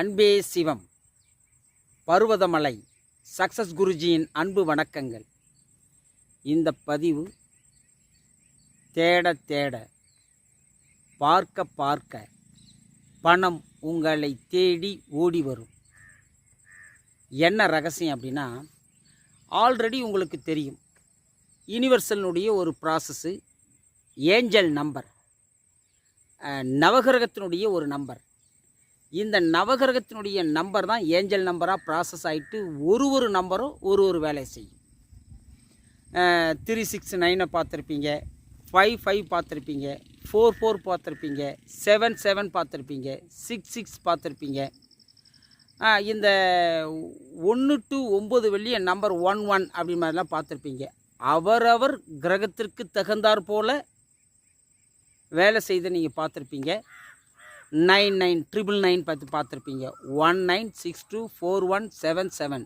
அன்பே சிவம். பருவதமலை. சக்சஸ் குருஜியின் அன்பு வணக்கங்கள். இந்த பதிவு தேட தேட பார்க்க பார்க்க பணம் உங்களை தேடி ஓடி வரும். என்ன ரகசியம் அப்படின்னா ஆல்ரெடி உங்களுக்கு தெரியும். யூனிவர்சலினுடைய ஒரு ப்ராசஸ்ஸு ஏஞ்சல் நம்பர். நவகிரகத்தினுடைய ஒரு நம்பர். இந்த நவகிரகத்தினுடைய நம்பர் தான் ஏஞ்சல் நம்பராக ப்ராசஸ் ஆகிட்டு ஒரு ஒரு நம்பரும் ஒரு ஒரு வேலை செய்யும். த்ரீ சிக்ஸ் நைனை பார்த்துருப்பீங்க ஃபைவ் ஃபைவ் பார்த்துருப்பீங்க ஃபோர் ஃபோர் பார்த்துருப்பீங்க செவன் செவன் பார்த்துருப்பீங்க சிக்ஸ் சிக்ஸ் பார்த்துருப்பீங்க. இந்த ஒன்று டு ஒம்பது வெள்ளிய நம்பர் ஒன் ஒன் அப்படி மாதிரிலாம் பார்த்துருப்பீங்க. அவரவர் கிரகத்திற்கு தகுந்தாற் போல் வேலை செய்து நீங்கள் பார்த்துருப்பீங்க. நைன் நைன் ட்ரிபிள் நைன் பார்த்து பார்த்துருப்பீங்க. One nine six two four one seven seven.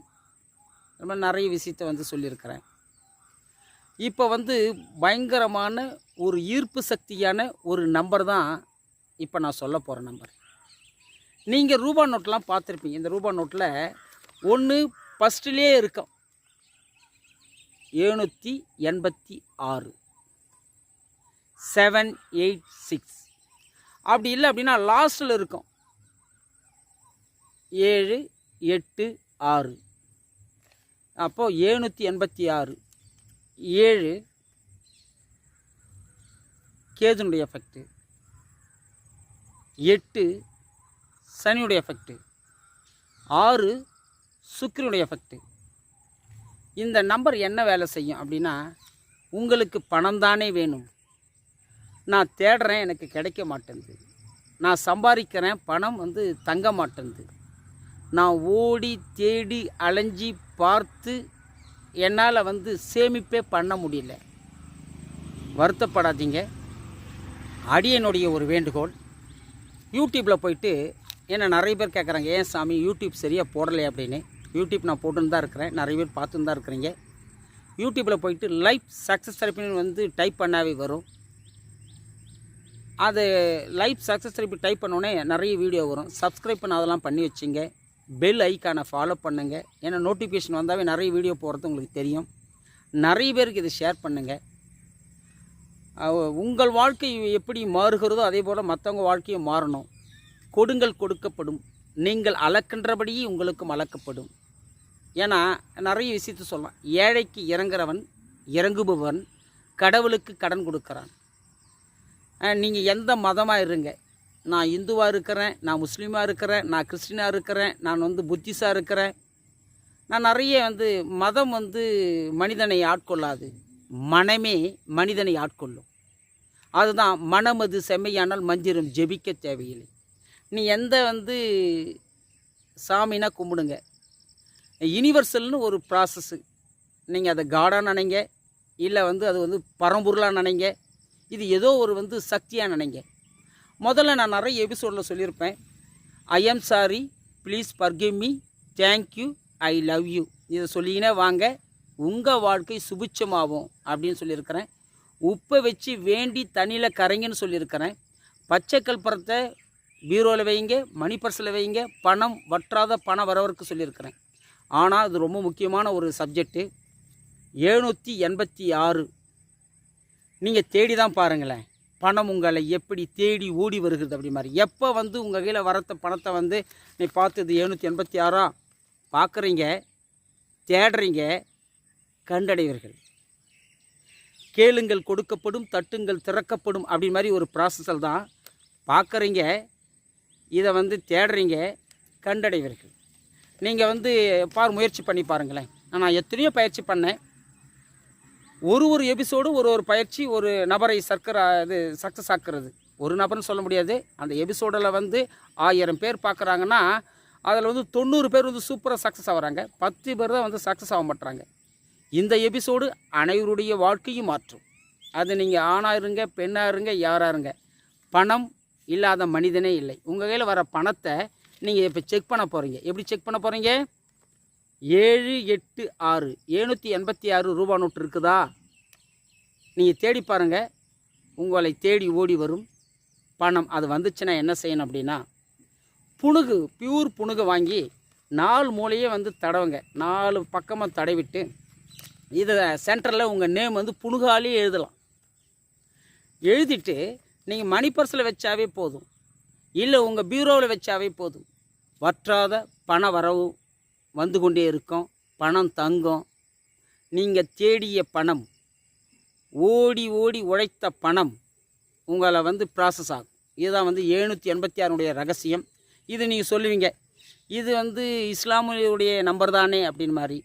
ரொம்ப நிறைய விஷயத்தை வந்து சொல்லியிருக்கிறேன். இப்போ வந்து பயங்கரமான ஒரு ஈர்ப்பு சக்தியான ஒரு நம்பர் தான் இப்போ நான் சொல்ல போகிற நம்பர் நீங்கள் ரூபா நோட்லாம் பார்த்துருப்பீங்க. இந்த ரூபா நோட்டில் ஒன்று ஃபஸ்ட்லேயே இருக்கும். எழுநூற்றி எண்பத்தி ஆறு. செவன் எயிட் சிக்ஸ் அப்படி இல்லை அப்படின்னா லாஸ்ட்டில் இருக்கும். ஏழு எட்டு ஆறு. அப்போது எழுநூற்றி எண்பத்தி ஆறு. ஏழு கேதுனுடைய எஃபெக்ட்டு எட்டு சனியுடைய எஃபெக்ட்டு ஆறு சுக்கரனுடைய எஃபெக்ட்டு இந்த நம்பர் என்ன வேலை செய்யும் அப்படின்னா உங்களுக்கு பணம் தானே வேணும். நான் தேடுறேன் எனக்கு கிடைக்க மாட்டேங்குது நான் சம்பாதிக்கிறேன் பணம் வந்து தங்க மாட்டேங்குது நான் ஓடி தேடி அலைஞ்சி பார்த்து என்னால் வந்து சேமிப்பே பண்ண முடியல. வருத்தப்படாதீங்க. அடியனுடைய ஒரு வேண்டுகோள். யூடியூப்பில் போயிட்டு என்ன நிறைய பேர் கேட்குறாங்க ஏன் சாமி யூடியூப் சரியாக போடலை அப்படின்னு. யூடியூப் நான் போட்டுன்னு தான் இருக்கிறேன். நிறைய பேர் பார்த்துன்னு தான் இருக்கிறீங்க. யூடியூப்பில் போயிட்டு லைஃப் சக்ஸஸ் தெரப்பின்னு வந்து டைப் பண்ணாவே வரும். அது லைஃப் சக்ஸஸ் இப்போ டைப் பண்ணோடனே நிறைய வீடியோ வரும். சப்ஸ்கிரைப் பண்ண அதெல்லாம் பண்ணி வச்சுங்க. பெல் ஐக்கானை ஃபாலோ பண்ணுங்கள் ஏன்னா நோட்டிஃபிகேஷன் வந்தாவே நிறைய வீடியோ போகிறது உங்களுக்கு தெரியும். நிறைய பேருக்கு இதை ஷேர் பண்ணுங்கள் உங்கள் வாழ்க்கை எப்படி மாறுகிறதோ அதே போல் மற்றவங்க வாழ்க்கையும் மாறணும். கொடுங்கள் கொடுக்கப்படும். நீங்கள் அளக்கின்றபடியே உங்களுக்கும் அளக்கப்படும். ஏன்னா நிறைய விஷயத்த சொல்லலாம். ஏழைக்கு இறங்குறவன் இறங்குபவன் கடவுளுக்கு கடன் கொடுக்குறான். நீங்கள் எந்த மதமாக இருங்க. நான் இந்துவாக இருக்கிறேன் நான் முஸ்லீமாக இருக்கிறேன் நான் கிறிஸ்டினாக இருக்கிறேன் நான் வந்து புத்திஸாக இருக்கிறேன். நான் நிறைய வந்து மதம் வந்து மனிதனை ஆட்கொள்ளாது. மனமே மனிதனை ஆட்கொள்ளும். அதுதான் மனமது செம்மையானால் மந்திரம் ஜெபிக்க தேவையில்லை. நீ எந்த வந்து சாமினா கும்பிடுங்க. யூனிவர்சல்னு ஒரு ப்ராசஸ்ஸு நீங்கள் அதை காடாக நினைங்க. இல்லை வந்து அது வந்து பரம்பொருளாக நினைங்க. இது ஏதோ ஒரு வந்து சக்தியாக நினைங்க. முதல்ல நான் நிறைய எபிசோடில் சொல்லியிருப்பேன். I am sorry please forgive me thank you I love you இதை சொல்லினே வாங்க. உங்கள் வாழ்க்கை சுபிச்சமாகும் அப்படின்னு சொல்லியிருக்கிறேன். உப்பை வச்சு வேண்டி தண்ணியில் கரைங்கன்னு சொல்லியிருக்கிறேன். பச்சை கல்பரத்தை பீரோவில் வைங்க மணி பர்ஸில் வைங்க பணம் வற்றாத பணம் வரவருக்கு சொல்லியிருக்கிறேன். ஆனால் இது ரொம்ப முக்கியமான ஒரு சப்ஜெக்ட்டு. எழுநூற்றி எண்பத்தி ஆறு. நீங்கள் தேடி தான் பாருங்களேன். பணம் உங்களை எப்படி தேடி ஓடி வருகிறது அப்படி மாதிரி. எப்போ வந்து உங்கள் கையில் வரத்த பணத்தை வந்து நீ பார்த்து இது எழுநூற்றி எண்பத்தி ஆறா? பார்க்குறீங்க தேடுறீங்க கண்டடைவீர்கள். கேளுங்கள் கொடுக்கப்படும் தட்டுங்கள் திறக்கப்படும் அப்படி மாதிரி ஒரு ப்ராசஸில் தான் பார்க்குறீங்க இதை வந்து தேடுறீங்க கண்டடைவீர்கள். நீங்கள் வந்து பார் முயற்சி பண்ணி பாருங்களேன். நான் எத்தனையோ பயிற்சி பண்ணேன். ஒரு ஒரு எபிசோடு ஒரு ஒரு பயிற்சி ஒரு நபரை சர்க்கரை இது சக்ஸஸ் ஆக்குறது. ஒரு நபர்னு சொல்ல முடியாது. அந்த எபிசோடில் வந்து ஆயிரம் பேர் பார்க்குறாங்கன்னா அதில் வந்து தொண்ணூறு பேர் வந்து சூப்பராக சக்ஸஸ் ஆகுறாங்க. பத்து பேர் தான் வந்து சக்ஸஸ் ஆக மாட்டுறாங்க இந்த எபிசோடு அனைவருடைய வாழ்க்கையும் மாற்றும். அது நீங்கள் ஆணாக இருங்க பெண்ணாக இருங்க யாராக இருங்க. பணம் இல்லாத மனிதனே இல்லை. உங்கள் கையில் வர பணத்தை நீங்கள் இப்போ செக் பண்ண போகிறீங்க எப்படி செக் பண்ண போகிறீங்க ஏழு எட்டு ஆறு. எழுநூற்றி எண்பத்தி ஆறு ரூபா நோட்டு இருக்குதா? நீங்கள் தேடி பாருங்கள் உங்களை தேடி ஓடி வரும். பணம். அது வந்துச்சுன்னா என்ன செய்யணும் அப்படின்னா புணுகு பியூர் புணுகு வாங்கி நாலு மூலையே வந்து தடவுங்க. நாலு பக்கமாக தடவிட்டு இதை சென்டரில் உங்கள் நேம் வந்து புணுகாலே எழுதலாம். எழுதிட்டு நீங்கள் மணி பர்ஸில் வச்சாவே போதும். இல்லை உங்கள் பீரோவில் வச்சாவே போதும். வற்றாத பண வரவு வந்து கொண்டே இருக்கும். பணம் தங்கும். நீங்கள் தேடிய பணம் ஓடி ஓடி உழைத்த பணம் உங்களை வந்து ப்ராசஸ் ஆகும். இதுதான் வந்து எழுநூற்றி எண்பத்தி ஆறுடைய ரகசியம். இது நீங்கள் சொல்லுவீங்க இது வந்து இஸ்லாமுடைய நம்பர் தானே அப்படின்னு மாதிரி.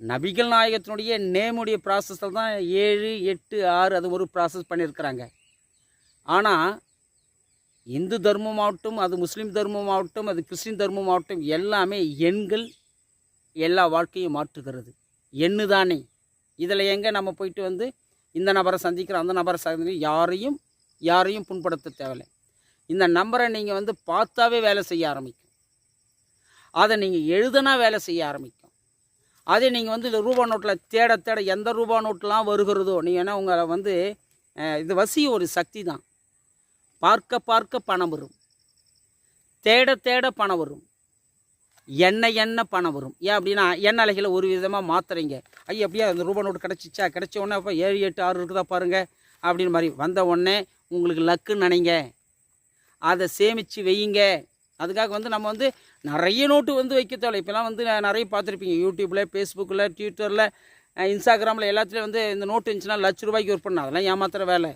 நபிகள் நாயகத்தினுடைய நேமுடைய ப்ராசஸில் தான் ஏழு எட்டு ஆறு அது ஒரு ப்ராசஸ் பண்ணியிருக்கிறாங்க ஆனால் இந்து தர்மம் ஆகட்டும் அது முஸ்லீம் தர்மம் ஆகட்டும் அது கிறிஸ்டின் தர்மம் ஆகட்டும் எல்லாமே எண்கள் எல்லா வாழ்க்கையும் மாற்றுகிறது. எண்ணு தானே இதில் எங்கே நம்ம போயிட்டு வந்து இந்த நபரை சந்திக்கிறோம் அந்த நபரை சந்திக்கிறோம் யாரையும் யாரையும் புண்படுத்த தேவையில்லை. இந்த நம்பரை நீங்கள் வந்து பார்த்தாவே வேலை செய்ய ஆரம்பிக்கும். அதை நீங்கள் எழுதுனா வேலை செய்ய ஆரம்பிக்கும். அதே நீங்கள் வந்து இந்த ரூபா நோட்டில் தேட தேட எந்த ரூபா நோட்டெலாம் வருகிறதோ நீங்கள் என்ன உங்களை வந்து இது வசி ஒரு சக்தி தான். பார்க்க பார்க்க பணம் வரும். தேட தேட பணம் வரும். எண்ணெய் எண்ணெய் பணம் வரும். ஏன் அப்படின்னா எண்ணெய் அலைகளை ஒரு விதமாக மாத்துறீங்க. ஐயா எப்படியா அந்த ரூபா நோட்டு கிடச்சிச்சா? கிடச்ச உடனே அப்போ ஏழு எட்டு ஆறு இருக்குதா பாருங்கள் அப்படின்னு மாதிரி வந்த உடனே உங்களுக்கு லக்குன்னு நினைங்க. அதை சேமித்து வையுங்க. அதுக்காக வந்து நம்ம வந்து நிறைய நோட்டு வந்து வைக்க தேவை இப்போலாம் வந்து நான் நிறைய பார்த்துருப்பீங்க. யூடியூப்பில் ஃபேஸ்புக்கில் ட்விட்டரில் இன்ஸ்டாகிராமில் எல்லாத்துலேயும் வந்து இந்த நோட்டு இருந்துச்சுன்னா லட்ச ரூபாய்க்கு ஒர்க் பண்ண அதெல்லாம் ஏமாத்துகிற வேலை.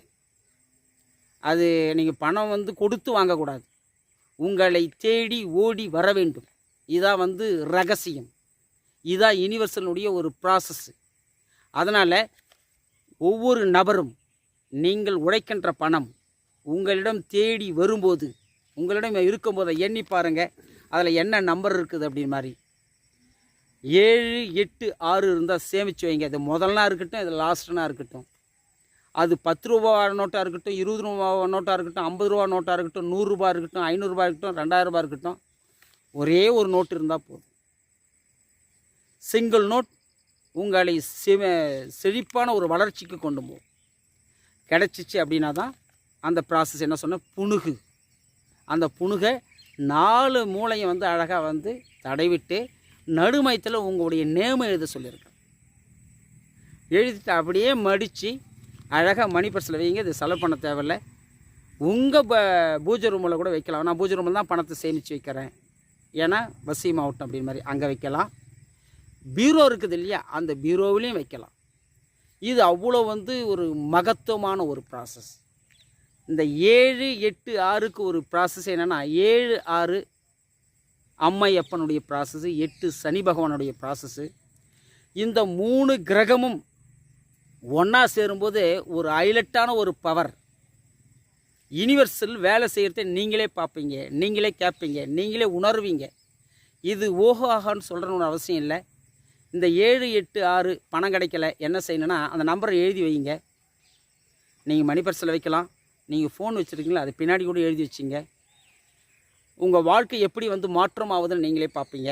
அது நீங்கள் பணம் வந்து கொடுத்து வாங்கக்கூடாது. உங்களை தேடி ஓடி வர வேண்டும். இதான் வந்து ரகசியம். இதான் யூனிவர்சலுடைய ஒரு ப்ராசஸ்ஸு அதனால் ஒவ்வொரு நபரும் நீங்கள் உழைக்கின்ற பணம் உங்களிடம் தேடி வரும்போது உங்களிடம் இருக்கும்போது எண்ணி பாருங்கள் அதில் என்ன நம்பர் இருக்குது அப்படின்னு மாதிரி. ஏழு எட்டு ஆறு இருந்தால் சேமித்து வைங்க. அது முதல்னா இருக்கட்டும் இது லாஸ்ட்னா இருக்கட்டும். அது பத்து ரூபா நோட்டாக இருக்கட்டும் இருபது ரூபா நோட்டாக இருக்கட்டும் ஐம்பது ரூபா நோட்டாக இருக்கட்டும் நூறுரூபா இருக்கட்டும் ஐநூறுரூபா இருக்கட்டும் ரெண்டாயிரரூபா இருக்கட்டும் ஒரே ஒரு நோட்டு இருந்தால் போதும். சிங்கிள் நோட் உங்களை செம செழிப்பான ஒரு வளர்ச்சிக்கு கொண்டு போகும். கிடச்சிச்சு அப்படின்னா தான் அந்த ப்ராசஸ் என்ன சொன்ன புணுகு. அந்த புணுகை நாலு மூளையும் வந்து அழகாக வந்து தடைவிட்டு நடுமயத்தில் உங்களுடைய நேமம் எழுத சொல்லியிருக்கேன். எழுதிட்டு அப்படியே மடித்து அழகாக மணி பர்ஸில் வைங்க இது செலவு பண்ண தேவையில்ல. உங்கள் ப பூஜை ரூமில் கூட வைக்கலாம். நான் பூஜை ரூமில் தான் பணத்தை சேமித்து வைக்கிறேன். ஏன்னா வசி மாவட்டம் அப்படின்னு மாதிரி அங்கே வைக்கலாம். பீரோ இருக்குது இல்லையா? அந்த பீரோவிலையும் வைக்கலாம். இது அவ்வளோ வந்து ஒரு மகத்துவமான ஒரு ப்ராசஸ் இந்த ஏழு எட்டு ஆறுக்கு ஒரு ப்ராசஸ் என்னென்னா ஏழு ஆறு அம்மையப்பனுடைய ப்ராசஸ்ஸு எட்டு சனி பகவானுடைய ப்ராசஸ்ஸு இந்த மூணு கிரகமும் ஒன்றா சேரும்போது ஒரு ஹைலைட்டான ஒரு பவர் யூனிவர்சல் வேலை செய்கிறத நீங்களே பார்ப்பீங்க நீங்களே கேட்பீங்க நீங்களே உணர்வீங்க. இது ஓஹோ ஆகான்னு சொல்கிறன்னு அவசியம் இல்லை. இந்த ஏழு எட்டு ஆறு பணம் கிடைக்கல என்ன செய்யணும்னா அந்த நம்பரை எழுதி வைங்க. நீங்கள் மணி பர்ஸில் வைக்கலாம். நீங்கள் ஃபோன் வச்சுருக்கீங்களா அது பின்னாடி கூட எழுதி வச்சிங்க. உங்கள் வாழ்க்கை எப்படி வந்து மாற்றம் ஆகுதுன்னு நீங்களே பார்ப்பீங்க.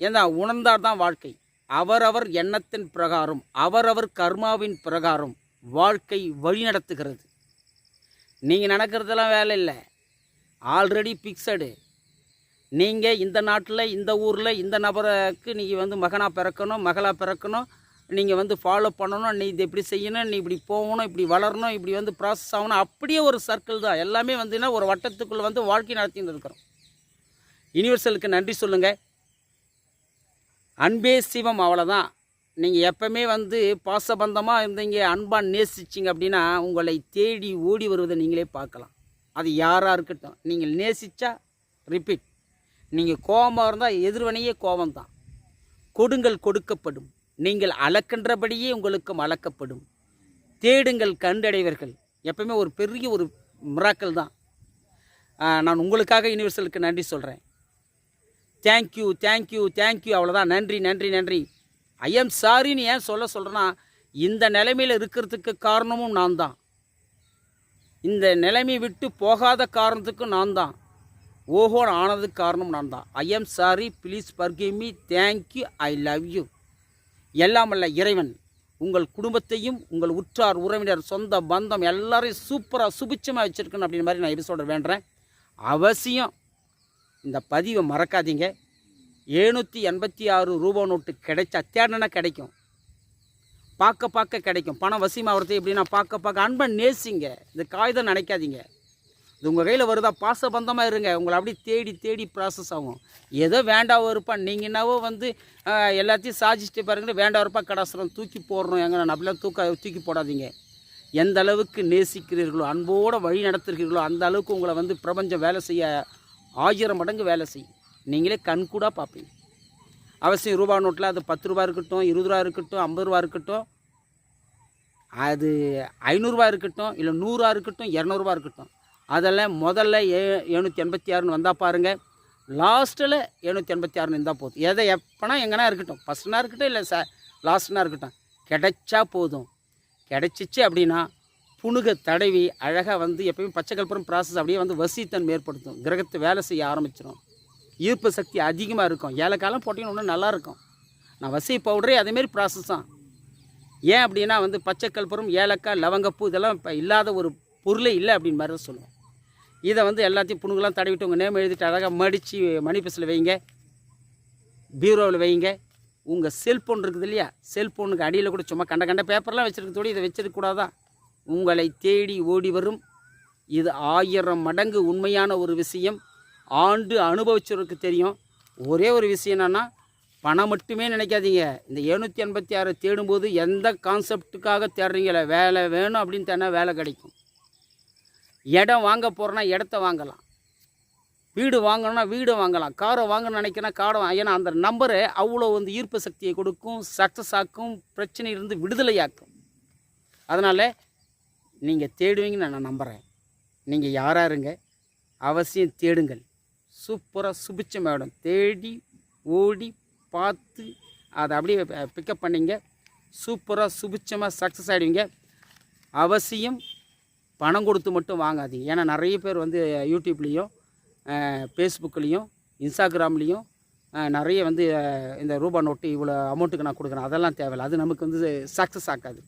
ஏன்னா உணர்ந்தால் தான் வாழ்க்கை. அவரவர் எண்ணத்தின் பிரகாரம் அவரவர் கர்மாவின் பிரகாரம் வாழ்க்கை வழிநடத்துகிறது. நீங்கள் நடக்கிறதெல்லாம் வேலை இல்லை. ஆல்ரெடி பிக்சடு நீங்கள் இந்த நாட்டில் இந்த ஊரில் இந்த நபருக்கு நீங்கள் வந்து மகனாக பிறக்கணும் மகளாக பிறக்கணும் நீங்கள் வந்து ஃபாலோ பண்ணணும் நீ இது இப்படி செய்யணும் நீ இப்படி போகணும் இப்படி வளரணும் இப்படி வந்து ப்ராசஸ் ஆகணும் அப்படியே ஒரு சர்க்கிள் தான். எல்லாமே வந்துன்னா ஒரு வட்டத்துக்குள்ளே வந்து வாழ்க்கை நடத்தின்னு இருக்கிறோம். யூனிவர்சலுக்கு நன்றி சொல்லுங்கள் அன்பே சிவம் அவ்வளோதான் நீங்கள் எப்பவுமே வந்து பாசபந்தமாக இருந்தீங்க அன்பாக நேசிச்சிங்க அப்படின்னா உங்களை தேடி ஓடி வருவதை நீங்களே பார்க்கலாம். அது யாராக இருக்கட்டும். நீங்கள் நேசித்தா ரிப்பீட் நீங்கள் கோபமாக இருந்தால் எதிர்வனையே கோபம்தான். கொடுங்கள் கொடுக்கப்படும். நீங்கள் அளக்கின்றபடியே உங்களுக்கும் அளக்கப்படும். தேடுங்கள் கண்டடைவர்கள். எப்பவுமே ஒரு பெரிய ஒரு மிராக்கள் தான் நான் உங்களுக்காக யூனிவர்சலுக்கு நன்றி சொல்கிறேன் தேங்க்யூ தேங்க்யூ தேங்க்யூ அவ்வளோதான் நன்றி நன்றி நன்றி. ஐ எம் சாரின்னு ஏன் சொல்ல சொல்கிறேன்னா இந்த நிலைமையில் இருக்கிறதுக்கு காரணமும் நான் தான். இந்த நிலைமையை விட்டு போகாத காரணத்துக்கும் நான் தான். ஓஹோ ஆனதுக்கு காரணம் நான் தான். I am sorry please forgive me thank you I love you எல்லாம் அல்ல இறைவன். உங்கள் குடும்பத்தையும் உங்கள் உற்றார் உறவினர் சொந்த பந்தம் எல்லாரையும் சூப்பராக சுபிச்சமாக வச்சுருக்கணும் அப்படின்ற மாதிரி நான் எபிசோட வேண்டுறேன். அவசியம். இந்த பதிவை மறக்காதீங்க. எழுநூற்றி எண்பத்தி ஆறு ரூபா நோட்டு கிடைச்சா தேடனா கிடைக்கும். பார்க்க பார்க்க கிடைக்கும். பணம் வசியமாகிறது எப்படின்னா பார்க்க பார்க்க அன்பை நேசிங்க. இந்த காகிதம் நினைக்காதீங்க. இது உங்கள் கையில் வருதா? பாசபந்தமாக இருங்க. உங்களை அப்படியே தேடி தேடி ப்ராசஸ் ஆகும். ஏதோ வேண்டாம் இருப்பான் நீங்கள் என்னவோ வந்து எல்லாத்தையும் சாதிச்சுட்டு பாருங்க வேண்டாம் இருப்பா கடாசுரம் தூக்கி போடுறோம். எங்க நான் அப்படிலாம் தூக்க தூக்கி போடாதீங்க. எந்த அளவுக்கு நேசிக்கிறீர்களோ அன்போடு வழி நடத்துகிறீர்களோ அந்த அளவுக்கு உங்களை வந்து பிரபஞ்சம் வேலை செய்ய ஆயிரம் மடங்கு வேலை செய்யும். நீங்களே கண்கூடாக பார்ப்பீங்க. அவசியம் ரூபா நோட்டில் அது பத்து ரூபா இருக்கட்டும் இருபது ரூபா இருக்கட்டும் ஐம்பது ரூபா இருக்கட்டும் அது ஐநூறுரூவா இருக்கட்டும் இல்லை நூறுரூவா இருக்கட்டும் இரநூறுவா இருக்கட்டும். அதெல்லாம் முதல்ல ஏ எழுநூற்றி எண்பத்தி ஆறுன்னு வந்தால் பாருங்கள் லாஸ்ட்டில் எழுநூற்றி எண்பத்தி ஆறுன்னு இருந்தால் போதும். எதை எப்போனா எங்கன்னா இருக்கட்டும். ஃபஸ்ட்னா இருக்கட்டும் இல்லை ச லாஸ்ட்னா இருக்கட்டும். கிடைச்சா போதும். கிடைச்சிச்சு அப்படின்னா புணுக தடவி அழகாக வந்து எப்பயும் பச்சை கற்பூரம் ப்ராசஸ் அப்படியே வந்து வசித்தன்மை ஏற்படுத்தும். கிரகத்தை வேலை செய்ய ஆரம்பிச்சிடும் ஈர்ப்பு சக்தி அதிகமாக இருக்கும். ஏலக்காலம் போட்டிங்கன்னா இன்னும் நல்லா இருக்கும். நான் வசி பவுடரே அதேமாரி ப்ராசஸ் தான். ஏன் அப்படின்னா வந்து பச்சை கற்பூரம் ஏலக்காய் லவங்கப்பூ இதெல்லாம் இப்போ இல்லாத ஒரு பொருளே இல்லை அப்படின்னு மாதிரி தான் சொல்லுவோம். இதை வந்து எல்லாத்தையும் புணுங்கெல்லாம் தடவிட்டு உங்கள் நேம் எழுதிட்டு அழகாக மடித்து மணி பீஸில் வைங்க. பீரோவில் வைங்க. உங்கள் செல்ஃபோன் இருக்குது இல்லையா? செல்ஃபோனுக்கு அடியில் கூட சும்மா கண்ட கண்ட பேப்பர்லாம் வச்சுருக்கத்தோடு இதை வச்சிருக்க உங்களை தேடி ஓடி வரும். இது ஆயிரம் மடங்கு உண்மையான ஒரு விஷயம். ஆண்டு அனுபவிச்சவருக்கு தெரியும். ஒரே ஒரு விஷயம் என்னென்னா பணம் மட்டுமே நினைக்காதீங்க. இந்த எழுநூற்றி எண்பத்தி ஆறு தேடும்போது எந்த கான்செப்டுக்காக தேடுறீங்களே? வேலை வேணும் அப்படின்னு தேடினா வேலை கிடைக்கும். இடம் வாங்க போகிறோன்னா இடத்த வாங்கலாம். வீடு வாங்கணும்னா வீடு வாங்கலாம். காரை வாங்கணும்னு நினைக்கிறேன்னா காரை ஏன்னா அந்த நம்பரு அவ்வளோ வந்து ஈர்ப்பு சக்தியை கொடுக்கும் சக்ஸஸ் ஆக்கும் பிரச்சனையிலிருந்து விடுதலையாக்கும். அதனால் நீங்கள் தேடுவீங்கன்னு நான் நம்புகிறேன் நீங்கள் யாராக இருங்க அவசியம் தேடுங்கள். சூப்பராக சுபிச்ச மேடம். தேடி ஓடி பார்த்து அதை அப்படியே பிக்கப் பண்ணிங்க. சூப்பராக சுபிச்சமாக சக்ஸஸ் ஆகிடுவீங்க அவசியம் பணம் கொடுத்து மட்டும் வாங்காதீங்க. ஏன்னா நிறைய பேர் வந்து யூடியூப்லேயும் ஃபேஸ்புக்லேயும் இன்ஸ்டாகிராம்லேயும் நிறைய வந்து இந்த ரூபா நோட்டு இவ்வளோ அமௌண்ட்டுக்கு நான் கொடுக்குறேன். அதெல்லாம் தேவையில்லை. அது நமக்கு வந்து சக்ஸஸ் ஆக்காது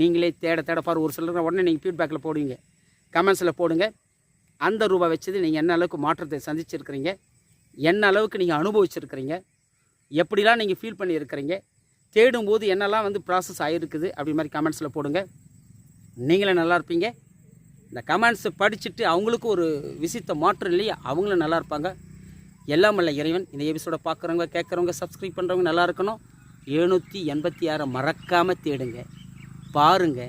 நீங்களே தேட தேட பாரு. ஒரு சிலர் உடனே நீங்கள் ஃபீட்பேக்கில் போடுவீங்க. கமெண்ட்ஸில் போடுங்க. அந்த ரூபா வச்சது நீங்கள் என்ன அளவுக்கு மாற்றத்தை சந்திச்சிருக்கிறீங்க? என்ன அளவுக்கு நீங்கள் அனுபவிச்சிருக்கிறீங்க? எப்படிலாம் நீங்கள் ஃபீல் பண்ணியிருக்கிறீங்க? தேடும்போது என்னெல்லாம் வந்து ப்ராசஸ் ஆகிருக்குது அப்படி மாதிரி கமெண்ட்ஸில் போடுங்க. நீங்களே நல்லா இருப்பீங்க. இந்த கமெண்ட்ஸை படிச்சுட்டு அவங்களுக்கும் ஒரு விசித்த மாற்றம் இல்லையா? அவங்களும் நல்லா இருப்பாங்க. எல்லாம் வல்ல இறைவன். இந்த எபிசோடை பார்க்குறவங்க கேட்குறவங்க சப்ஸ்கிரைப் பண்ணுறவங்க நல்லா இருக்கணும். எழுநூற்றி எண்பத்தி ஆறை மறக்காமல் தேடுங்க. பாருங்க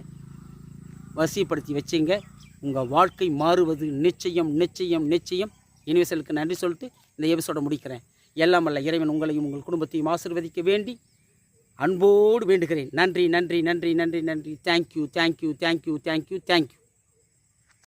வசிப்படுத்தி வச்சுங்க. உங்கள் வாழ்க்கை மாறுவது நிச்சயம் நிச்சயம் நிச்சயம். யூனிவர்சலுக்கு நன்றி சொல்லிட்டு இந்த எபிசோட முடிக்கிறேன். எல்லாம் வல்ல இறைவன் உங்களையும் உங்கள் குடும்பத்தையும் ஆசீர்வதிக்க வேண்டி அன்போடு வேண்டுகிறேன். நன்றி நன்றி நன்றி நன்றி நன்றி. Thank you thank you thank you thank you thank you